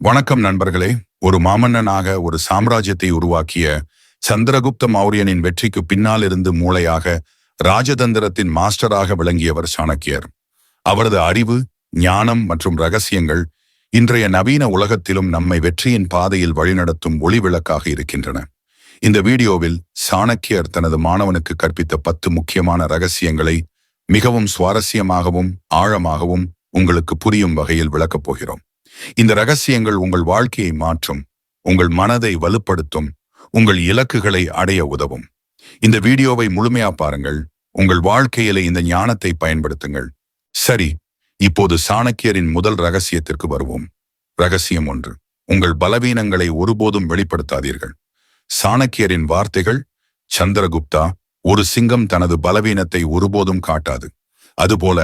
வணக்கம் நண்பர்களே. ஒரு மாமன்னனாக ஒரு சாம்ராஜ்யத்தை உருவாக்கிய சந்திரகுப்த மௌரியனின் வெற்றிக்கு பின்னால் இருந்து மூளையாக ராஜதந்திரத்தின் மாஸ்டராக விளங்கியவர் சாணக்கியர். அவரது அறிவு ஞானம் மற்றும் ரகசியங்கள் இன்றைய நவீன உலகத்திலும் நம்மை வெற்றியின் பாதையில் வழிநடத்தும் ஒளிவிளக்காக இருக்கின்றன. இந்த வீடியோவில் சாணக்கியர் தனது மாணவனுக்கு கற்பித்த பத்து முக்கியமான ரகசியங்களை மிகவும் சுவாரஸ்யமாகவும் ஆழமாகவும் உங்களுக்கு புரியும் வகையில் விளக்கப் போகிறோம். இந்த ரகசியங்கள் உங்கள் வாழ்க்கையை மாற்றும் உங்கள் மனதை வலுப்படுத்தும் உங்கள் இலக்குகளை அடைய உதவும். இந்த வீடியோவை முழுமையா பாருங்கள் உங்கள் வாழ்க்கையில இந்த ஞானத்தை பயன்படுத்துங்கள். சரி இப்போது சாணக்கியரின் முதல் ரகசியத்திற்கு வருவோம். ரகசியம் ஒன்று உங்கள் பலவீனங்களை ஒருபோதும் வெளிப்படுத்தாதீர்கள். சாணக்கியரின் வார்த்தைகள் சந்திரகுப்தா ஒரு சிங்கம் தனது பலவீனத்தை ஒருபோதும் காட்டாது. அதுபோல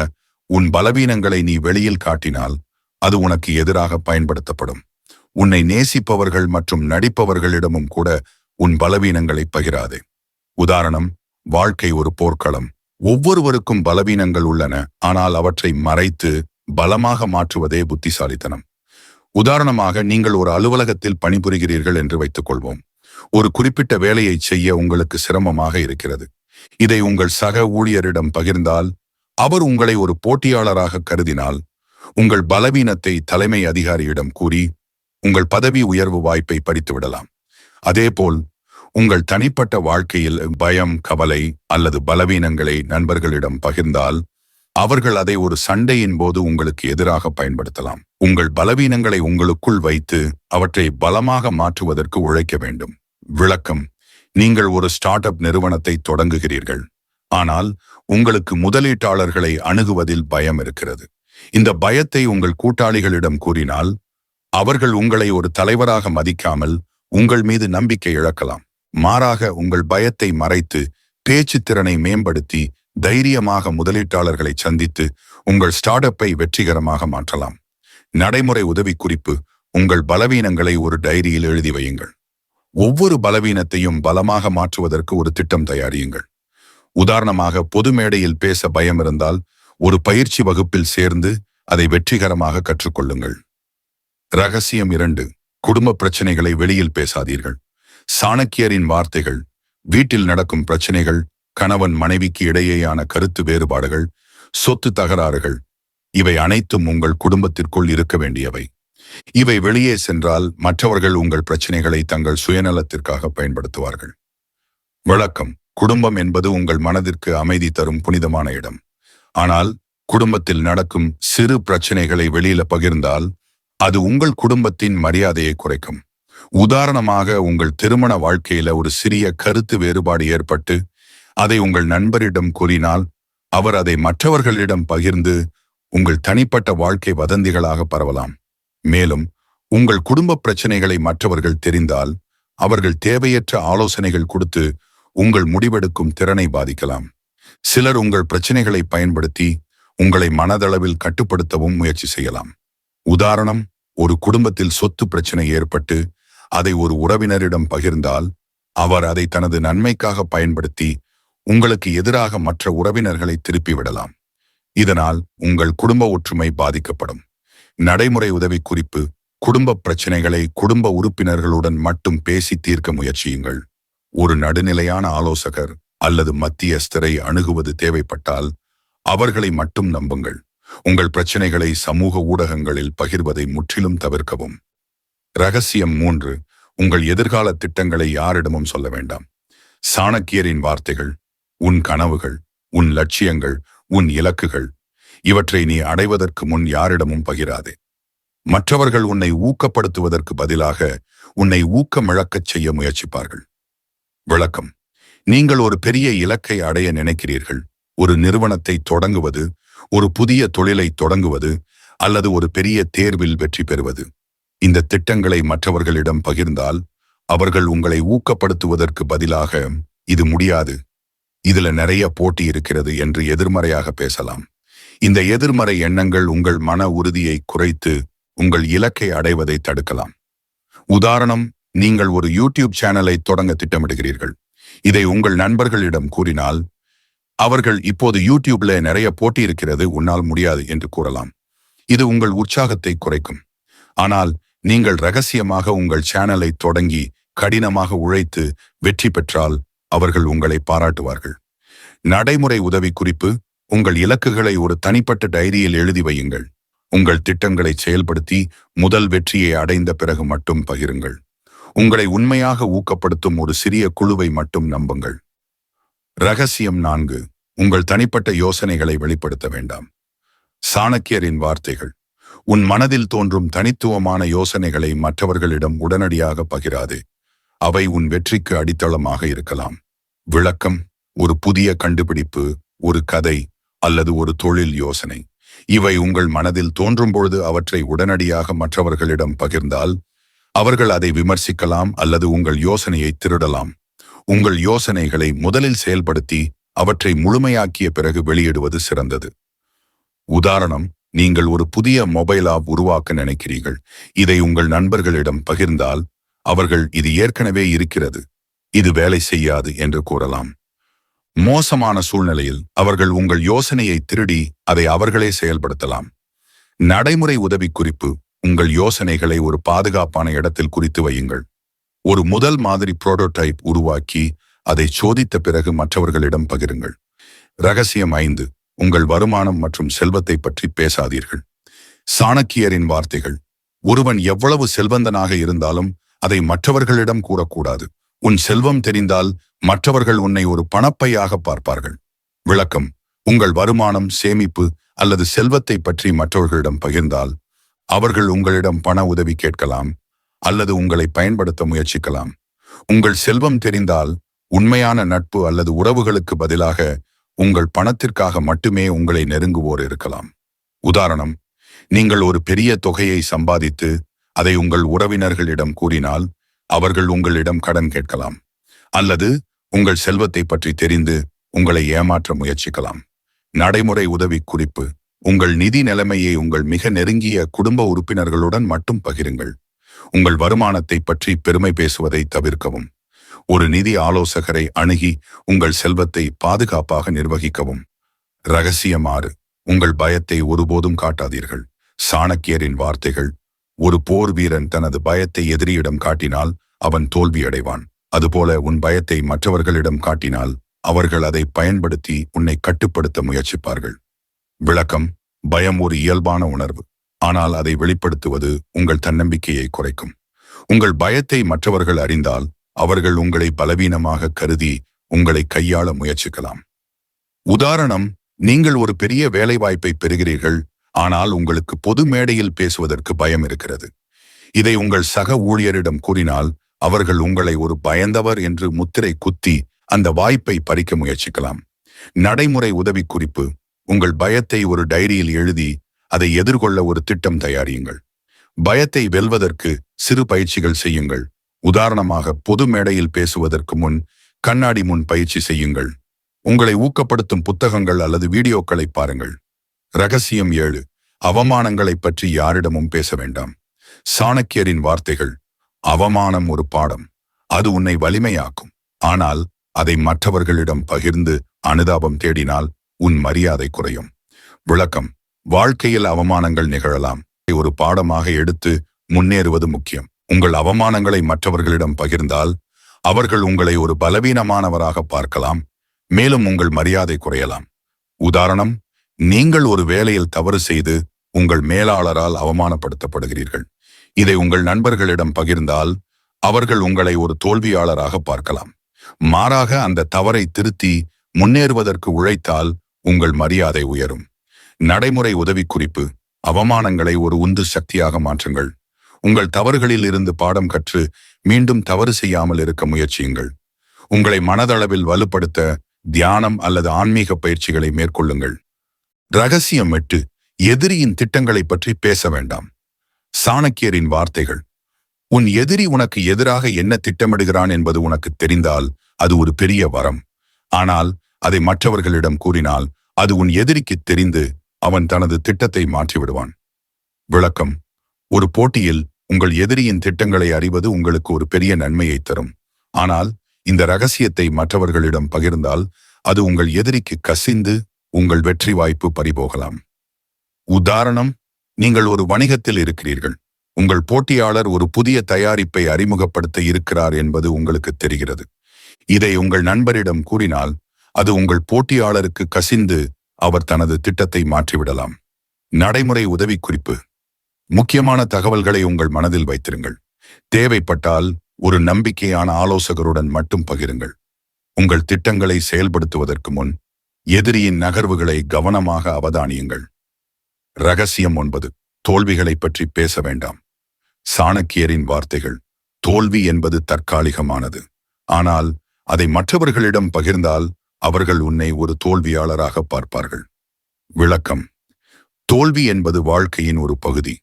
உன் பலவீனங்களை நீ வெளியில் காட்டினால் அது உனக்கு எதிராக பயன்படுத்தப்படும். உன்னை நேசிப்பவர்கள் மற்றும் நடிப்பவர்களிடமும் கூட உன் பலவீனங்களை பகிராதே. உதாரணம் வாழ்க்கை ஒரு போர்க்களம். ஒவ்வொருவருக்கும் பலவீனங்கள் உள்ளன ஆனால் அவற்றை மறைத்து பலமாக மாற்றுவதே புத்திசாலித்தனம். உதாரணமாக நீங்கள் ஒரு அலுவலகத்தில் பணிபுரிகிறீர்கள் என்று வைத்துக் கொள்வோம் ஒரு குறிப்பிட்ட வேலையை செய்ய உங்களுக்கு சிரமமாக இருக்கிறது. இதை உங்கள் சக ஊழியரிடம் பகிர்ந்தால் அவர் உங்களை ஒரு போட்டியாளராக கருதினால் உங்கள் பலவீனத்தை தலைமை அதிகாரியிடம் கூறி உங்கள் பதவி உயர்வு வாய்ப்பை பறித்துவிடலாம். அதேபோல் உங்கள் தனிப்பட்ட வாழ்க்கையில் பயம் கவலை அல்லது பலவீனங்களை நண்பர்களிடம் பகிர்ந்தால் அவர்கள் அதை ஒரு சண்டையின் போது உங்களுக்கு எதிராக பயன்படுத்தலாம். உங்கள் பலவீனங்களை உங்களுக்குள் வைத்து அவற்றை பலமாக மாற்றுவதற்கு உழைக்க வேண்டும். விளக்கம் நீங்கள் ஒரு ஸ்டார்ட் அப் நிறுவனத்தை தொடங்குகிறீர்கள். ஆனால் உங்களுக்கு முதலீட்டாளர்களை அணுகுவதில் பயம் இருக்கிறது. இந்த பயத்தை உங்கள் கூட்டாளிகளிடம் கூறினால் அவர்கள் உங்களை ஒரு தலைவராக மதிக்காமல் உங்கள் மீது நம்பிக்கை இழக்கலாம். மாறாக உங்கள் பயத்தை மறைத்து பேச்சு திறனை மேம்படுத்தி தைரியமாக முதலீட்டாளர்களை சந்தித்து உங்கள் ஸ்டார்ட் அப்பை வெற்றிகரமாக மாற்றலாம். நடைமுறை உதவி குறிப்பு உங்கள் பலவீனங்களை ஒரு டைரியில் எழுதி வையுங்கள். ஒவ்வொரு பலவீனத்தையும் பலமாக மாற்றுவதற்கு ஒரு திட்டம் தயாரியுங்கள். உதாரணமாக பொது மேடையில் பேச பயம் இருந்தால் ஒரு பயிற்சி வகுப்பில் சேர்ந்து அதை வெற்றிகரமாக கற்றுக்கொள்ளுங்கள். ரகசியம் இரண்டு. குடும்ப பிரச்சனைகளை வெளியில் பேசாதீர்கள். சாணக்கியரின் வார்த்தைகள் வீட்டில் நடக்கும் பிரச்சனைகள் கணவன் மனைவிக்கு இடையேயான கருத்து வேறுபாடுகள் சொத்து தகராறுகள் இவை அனைத்தும் உங்கள் குடும்பத்திற்குள் இருக்க வேண்டியவை. இவை வெளியே சென்றால் மற்றவர்கள் உங்கள் பிரச்சனைகளை தங்கள் சுயநலத்திற்காக பயன்படுத்துவார்கள். விளக்கம் குடும்பம் என்பது உங்கள் மனதிற்கு அமைதி தரும் புனிதமான இடம். ஆனால் குடும்பத்தில் நடக்கும் சிறு பிரச்சனைகளை வெளியில பகிர்ந்தால் அது உங்கள் குடும்பத்தின் மரியாதையை குறைக்கும். உதாரணமாக உங்கள் திருமண வாழ்க்கையில ஒரு சிறிய கருத்து வேறுபாடு ஏற்பட்டு அதை உங்கள் நண்பரிடம் கூறினால் அவர் அதை மற்றவர்களிடம் பகிர்ந்து உங்கள் தனிப்பட்ட வாழ்க்கை வதந்திகளாக பரவலாம். மேலும் உங்கள் குடும்ப பிரச்சனைகளை மற்றவர்கள் தெரிந்தால் அவர்கள் தேவையற்ற ஆலோசனைகள் கொடுத்து உங்கள் முடிவெடுக்கும் திறனை பாதிக்கலாம். சிலர் உங்கள் பிரச்சனைகளை பயன்படுத்தி உங்களை மனதளவில் கட்டுப்படுத்தவும் முயற்சி செய்யலாம். உதாரணம் ஒரு குடும்பத்தில் சொத்து பிரச்சனை ஏற்பட்டு அதை ஒரு உறவினரிடம் பகிர்ந்தால் அவர் அதை தனது நன்மைக்காக பயன்படுத்தி உங்களுக்கு எதிராக மற்ற உறவினர்களை திருப்பி விடலாம். இதனால் உங்கள் குடும்ப ஒற்றுமை பாதிக்கப்படும். நடைமுறை உதவி குறிப்பு குடும்ப பிரச்சனைகளை குடும்ப உறுப்பினர்களுடன் மட்டும் பேசி தீர்க்க முயற்சியுங்கள். ஒரு நடுநிலையான ஆலோசகர் அல்லது மத்தியஸ்தரை அணுகுவது தேவைப்பட்டால் அவர்களை மட்டும் நம்புங்கள். உங்கள் பிரச்சனைகளை சமூக ஊடகங்களில் பகிர்வதை முற்றிலும் தவிர்க்கவும். ரகசியம் மூன்று உங்கள் எதிர்கால திட்டங்களை யாரிடமும் சொல்ல வேண்டாம். சாணக்கியரின் வார்த்தைகள் உன் கனவுகள் உன் லட்சியங்கள் உன் இலக்குகள் இவற்றை நீ அடைவதற்கு முன் யாரிடமும் பகிராதே. மற்றவர்கள் உன்னை ஊக்கப்படுத்துவதற்கு பதிலாக உன்னை ஊக்கமிழக்கச் செய்ய முயற்சிப்பார்கள். விளக்கம் நீங்கள் ஒரு பெரிய இலக்கை அடைய நினைக்கிறீர்கள். ஒரு நிறுவனத்தை தொடங்குவது ஒரு புதிய தொழிலை தொடங்குவது அல்லது ஒரு பெரிய தேர்வில் வெற்றி பெறுவது. இந்த திட்டங்களை மற்றவர்களிடம் பகிர்ந்தால் அவர்கள் உங்களை ஊக்கப்படுத்துவதற்கு பதிலாக இது முடியாது. இதுல நிறைய போட்டி இருக்கிறது என்று எதிர்மறையாக பேசலாம். இந்த எதிர்மறை எண்ணங்கள் உங்கள் மன உறுதியை குறைத்து உங்கள் இலக்கை அடைவதை தடுக்கலாம். உதாரணம் நீங்கள் ஒரு யூடியூப் சேனலை தொடங்க திட்டமிடுகிறீர்கள். இதை உங்கள் நண்பர்களிடம் கூறினால் அவர்கள் இப்போது யூடியூப்ல நிறைய போட்டி இருக்கிறது உன்னால் முடியாது என்று கூறலாம். இது உங்கள் உற்சாகத்தை குறைக்கும். ஆனால் நீங்கள் ரகசியமாக உங்கள் சேனலை தொடங்கி கடினமாக உழைத்து வெற்றி பெற்றால் அவர்கள் உங்களை பாராட்டுவார்கள். நடைமுறை உதவி குறிப்பு உங்கள் இலக்குகளை ஒரு தனிப்பட்ட டைரியில் எழுதி வையுங்கள். உங்கள் திட்டங்களை செயல்படுத்தி முதல் வெற்றியை அடைந்த பிறகு மட்டும் பகிருங்கள். உங்களை உண்மையாக ஊக்கப்படுத்தும் ஒரு சிறிய குழுவை மட்டும் நம்புங்கள். ரகசியம் நான்கு. உங்கள் தனிப்பட்ட யோசனைகளை வெளிப்படுத்த வேண்டாம். சாணக்கியரின் வார்த்தைகள். உன் மனதில் தோன்றும் தனித்துவமான யோசனைகளை மற்றவர்களிடம் உடனடியாக பகிராதே. அவை உன் வெற்றிக்கு அடித்தளமாக இருக்கலாம். விளக்கம். ஒரு புதிய கண்டுபிடிப்பு ஒரு கதை அல்லது ஒரு தொழில் யோசனை. இவை உங்கள் மனதில் தோன்றும் பொழுது அவற்றை உடனடியாக மற்றவர்களிடம் பகிர்ந்தால் அவர்கள் அதை விமர்சிக்கலாம் அல்லது உங்கள் யோசனையை திருடலாம். உங்கள் யோசனைகளை முதலில் செயல்படுத்தி அவற்றை முழுமையாக்கிய பிறகு வெளியிடுவது சிறந்தது. உதாரணம் நீங்கள் ஒரு புதிய மொபைல் ஆப் உருவாக்க நினைக்கிறீர்கள். இதை உங்கள் நண்பர்களிடம் பகிர்ந்தால் அவர்கள் இது ஏற்கனவே இருக்கிறது. இது வேலை செய்யாது என்று கூறலாம். மோசமான சூழ்நிலையில் அவர்கள் உங்கள் யோசனையை திருடி அதை அவர்களே செயல்படுத்தலாம். நடைமுறை உதவி குறிப்பு உங்கள் யோசனைகளை ஒரு பாதுகாப்பான இடத்தில் குறித்து வையுங்கள். ஒரு முதல் மாதிரி புரோட்டோடைப் உருவாக்கி அதை சோதித்த பிறகு மற்றவர்களிடம் பகிருங்கள். ரகசியம் ஐந்து உங்கள் வருமானம் மற்றும் செல்வத்தை பற்றி பேசாதீர்கள். சாணக்கியரின் வார்த்தைகள் ஒருவன் எவ்வளவு செல்வந்தனாக இருந்தாலும் அதை மற்றவர்களிடம் கூறக்கூடாது. உன் செல்வம் தெரிந்தால் மற்றவர்கள் உன்னை ஒரு பணப்பையாக பார்ப்பார்கள். விளக்கம் உங்கள் வருமானம் சேமிப்பு அல்லது செல்வத்தை பற்றி மற்றவர்களிடம் பகிர்ந்தால் அவர்கள் உங்களிடம் பண உதவி கேட்கலாம் அல்லது உங்களை பயன்படுத்த முயற்சிக்கலாம். உங்கள் செல்வம் தெரிந்தால் உண்மையான நட்பு அல்லது உறவுகளுக்கு பதிலாக உங்கள் பணத்திற்காக மட்டுமே உங்களை நெருங்குவோர் இருக்கலாம். உதாரணம் நீங்கள் ஒரு பெரிய தொகையை சம்பாதித்து அதை உங்கள் உறவினர்களிடம் கூறினால் அவர்கள் உங்களிடம் கடன் கேட்கலாம். அல்லது உங்கள் செல்வத்தை பற்றி தெரிந்து உங்களை ஏமாற்ற முயற்சிக்கலாம். நடைமுறை உதவி குறிப்பு உங்கள் நிதி நிலைமையை உங்கள் மிக நெருங்கிய குடும்ப உறுப்பினர்களுடன் மட்டும் பகிருங்கள். உங்கள் வருமானத்தை பற்றி பெருமை பேசுவதை தவிர்க்கவும். ஒரு நிதி ஆலோசகரை அணுகி உங்கள் செல்வத்தை பாதுகாப்பாக நிர்வகிக்கவும். ரகசியமாறு உங்கள் பயத்தை ஒருபோதும் காட்டாதீர்கள். சாணக்கியரின் வார்த்தைகள் ஒரு போர் வீரன் தனது பயத்தை எதிரியிடம் காட்டினால் அவன் தோல்வியடைவான். அதுபோல உன் பயத்தை மற்றவர்களிடம் காட்டினால் அவர்கள் அதை பயன்படுத்தி உன்னை கட்டுப்படுத்த முயற்சிப்பார்கள். விளக்கம் பயம் ஒரு இயல்பான உணர்வு. ஆனால் அதை வெளிப்படுத்துவது உங்கள் தன்னம்பிக்கையை குறைக்கும். உங்கள் பயத்தை மற்றவர்கள் அறிந்தால் அவர்கள் உங்களை பலவீனமாக கருதி உங்களை கையாள முயற்சிக்கலாம். உதாரணம் நீங்கள் ஒரு பெரிய வேலைவாய்ப்பை பெறுகிறீர்கள் ஆனால் உங்களுக்கு பொது மேடையில் பேசுவதற்கு பயம் இருக்கிறது. இதை உங்கள் சக ஊழியரிடம் கூறினால் அவர்கள் உங்களை ஒரு பயந்தவர் என்று முத்திரை குத்தி அந்த வாய்ப்பை பறிக்க முயற்சிக்கலாம். நடைமுறை உதவி குறிப்பு உங்கள் பயத்தை ஒரு டைரியில் எழுதி அதை எதிர்கொள்ள ஒரு திட்டம் தயாரியுங்கள். பயத்தை வெல்வதற்கு சிறு பயிற்சிகள் செய்யுங்கள். உதாரணமாக பொது மேடையில் பேசுவதற்கு முன் கண்ணாடி முன் பயிற்சி செய்யுங்கள். உங்களை ஊக்கப்படுத்தும் புத்தகங்கள் அல்லது வீடியோக்களை பாருங்கள். ரகசியம் ஏழு. அவமானங்களை பற்றி யாரிடமும் பேச வேண்டாம். சாணக்கியரின் வார்த்தைகள் அவமானம் ஒரு பாடம். அது உன்னை வலிமையாக்கும். ஆனால் அதை மற்றவர்களிடம் பகிர்ந்து அனுதாபம் தேடினால் உன் மரியாதை குறையும். விளக்கம் வாழ்க்கையில் அவமானங்கள் நிகழலாம். ஒரு பாடமாக எடுத்து முன்னேறுவது முக்கியம். உங்கள் அவமானங்களை மற்றவர்களிடம் பகிர்ந்தால் அவர்கள் உங்களை ஒரு பலவீனமானவராக பார்க்கலாம். மேலும் உங்கள் மரியாதை குறையலாம். உதாரணம் நீங்கள் ஒரு வேலையில் தவறு செய்து உங்கள் மேலாளரால் அவமானப்படுத்தப்படுகிறீர்கள். இதை உங்கள் நண்பர்களிடம் பகிர்ந்தால் அவர்கள் உங்களை ஒரு தோல்வியாளராக பார்க்கலாம். மாறாக அந்த தவறை திருத்தி முன்னேறுவதற்கு உழைத்தால் உங்கள் மரியாதை உயரும். நடைமுறை உதவிக்குறிப்பு அவமானங்களை ஒரு உந்து சக்தியாக மாற்றுங்கள். உங்கள் தவறுகளில் இருந்து பாடம் கற்று மீண்டும் தவறு செய்யாமல் இருக்க முயற்சியுங்கள். உங்களை மனதளவில் வலுப்படுத்த தியானம் அல்லது ஆன்மீக பயிற்சிகளை மேற்கொள்ளுங்கள். ரகசியம் எட்டு எதிரியின் திட்டங்களை பற்றி பேச வேண்டாம். சாணக்கியரின் வார்த்தைகள் உன் எதிரி உனக்கு எதிராக என்ன திட்டமிடுகிறான் என்பது உனக்கு தெரிந்தால் அது ஒரு பெரிய வரம். ஆனால் அதை மற்றவர்களிடம் கூறினால் அது உன் எதிரிக்கு தெரிந்து அவன் தனது திட்டத்தை மாற்றிவிடுவான். விளக்கம். ஒரு போட்டியில் உங்கள் எதிரியின் திட்டங்களை அறிவது உங்களுக்கு ஒரு பெரிய நன்மையை தரும். ஆனால் இந்த ரகசியத்தை மற்றவர்களிடம் பகிர்ந்தால் அது உங்கள் எதிரிக்கு கசிந்து உங்கள் வெற்றி வாய்ப்பு பறிபோகலாம். உதாரணம் நீங்கள் ஒரு வணிகத்தில் இருக்கிறீர்கள். உங்கள் போட்டியாளர் ஒரு புதிய தயாரிப்பை அறிமுகப்படுத்த இருக்கிறார் என்பது உங்களுக்கு தெரிகிறது. இதை உங்கள் நண்பரிடம் கூறினால் அது உங்கள் போட்டியாளருக்கு கசிந்து அவர் தனது திட்டத்தை மாற்றிவிடலாம். நடைமுறை உதவிக்குறிப்பு. முக்கியமான தகவல்களை உங்கள் மனதில் வைத்திருங்கள். தேவைப்பட்டால் ஒரு நம்பிக்கையான ஆலோசகருடன் மட்டும் பகிருங்கள். உங்கள் திட்டங்களை செயல்படுத்துவதற்கு முன் எதிரியின் நகர்வுகளை கவனமாக அவதானியுங்கள். ரகசியம் ஒன்பது. தோல்விகளை பற்றி பேச வேண்டாம். சாணக்கியரின் வார்த்தைகள் தோல்வி என்பது தற்காலிகமானது. ஆனால் அதை மற்றவர்களிடம் பகிர்ந்தால் அவர்கள் உன்னை ஒரு தோல்வியாளராக பார்ப்பார்கள். விளக்கம். தோல்வி என்பது வாழ்க்கையின் ஒரு பகுதி.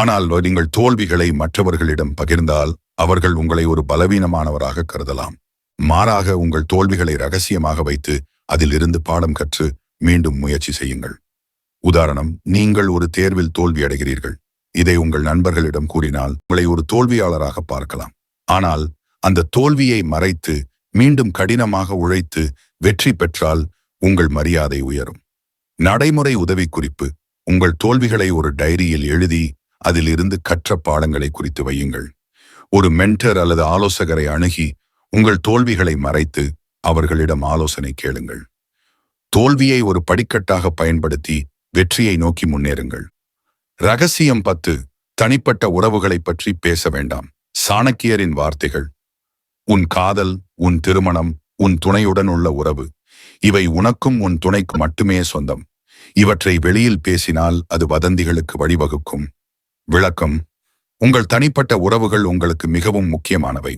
ஆனால் நீங்கள் தோல்விகளை மற்றவர்களிடம் பகிர்ந்தால் அவர்கள் உங்களை ஒரு பலவீனமானவராக கருதலாம். மாறாக உங்கள் தோல்விகளை ரகசியமாக வைத்து அதிலிருந்து பாடம் கற்று மீண்டும் முயற்சி செய்யுங்கள். உதாரணம் நீங்கள் ஒரு தேர்வில் தோல்வி அடைகிறீர்கள் இதை உங்கள் நண்பர்களிடம் கூறினால் உங்களை ஒரு தோல்வியாளராக பார்க்கலாம். ஆனால் அந்த தோல்வியை மறைத்து மீண்டும் கடினமாக உழைத்து வெற்றி பெற்றால் உங்கள் மரியாதை உயரும். நடைமுறை உதவிக்குறிப்பு உங்கள் தோல்விகளை ஒரு டைரியில் எழுதி அதிலிருந்து கற்ற பாடங்களை குறித்து வையுங்கள். ஒரு மென்டர் அல்லது ஆலோசகரை அணுகி உங்கள் தோல்விகளை மறைத்து அவர்களிடம் ஆலோசனை கேளுங்கள். தோல்வியை ஒரு படிக்கட்டாக பயன்படுத்தி வெற்றியை நோக்கி முன்னேறுங்கள். ரகசியம் பத்து தனிப்பட்ட உறவுகளை பற்றி பேச வேண்டாம். சாணக்கியரின் வார்த்தைகள் உன் காதல் உன் திருமணம் உன் துணையுடன் உள்ள உறவு இவை உனக்கும் உன் துணைக்கு மட்டுமே சொந்தம். இவற்றை வெளியில் பேசினால் அது வதந்திகளுக்கு வழிவகுக்கும். விளக்கம் உங்கள் தனிப்பட்ட உறவுகள் உங்களுக்கு மிகவும் முக்கியமானவை.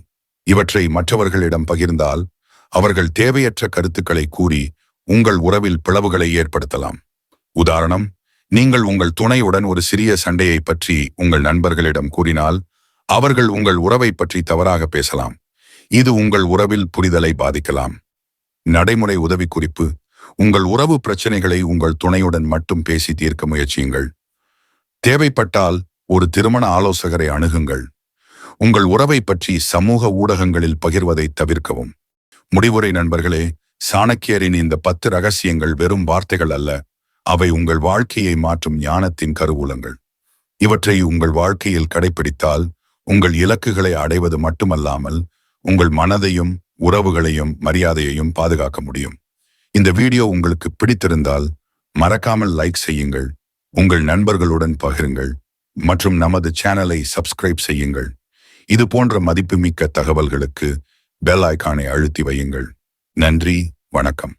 இவற்றை மற்றவர்களிடம் பகிர்ந்தால் அவர்கள் தேவையற்ற கருத்துக்களை கூறி உங்கள் உறவில் பிளவுகளை ஏற்படுத்தலாம். உதாரணம் நீங்கள் உங்கள் துணையுடன் ஒரு சிறிய சண்டையை பற்றி உங்கள் நண்பர்களிடம் கூறினால் அவர்கள் உங்கள் உறவை பற்றி தவறாக பேசலாம். இது உங்கள் உறவில் புரிதலை பாதிக்கலாம். நடைமுறை உதவிக்குறிப்பு. உங்கள் உறவு பிரச்சனைகளை உங்கள் துணையுடன் மட்டும் பேசி தீர்க்க முயற்சியுங்கள். தேவைப்பட்டால் ஒரு திருமண ஆலோசகரை அணுகுங்கள். உங்கள் உறவை பற்றி சமூக ஊடகங்களில் பகிர்வதை தவிர்க்கவும். முடிவுரை நண்பர்களே சாணக்கியரின் இந்த பத்து ரகசியங்கள் வெறும் வார்த்தைகள் அல்ல. அவை உங்கள் வாழ்க்கையை மாற்றும் ஞானத்தின் கருவூலங்கள். இவற்றை உங்கள் வாழ்க்கையில் கடைபிடித்தால் உங்கள் இலக்குகளை அடைவது மட்டுமல்லாமல் உங்கள் மனதையும் உறவுகளையும் மரியாதையையும் பாதுகாக்க முடியும். இந்த வீடியோ உங்களுக்கு பிடித்திருந்தால் மறக்காமல் லைக் செய்யுங்கள் உங்கள் நண்பர்களுடன் பகிருங்கள் மற்றும் நமது சேனலை சப்ஸ்கிரைப் செய்யுங்கள். இது போன்ற மதிப்புமிக்க தகவல்களுக்கு பெல் ஐக்கானை அழுத்தி வையுங்கள். நன்றி வணக்கம்.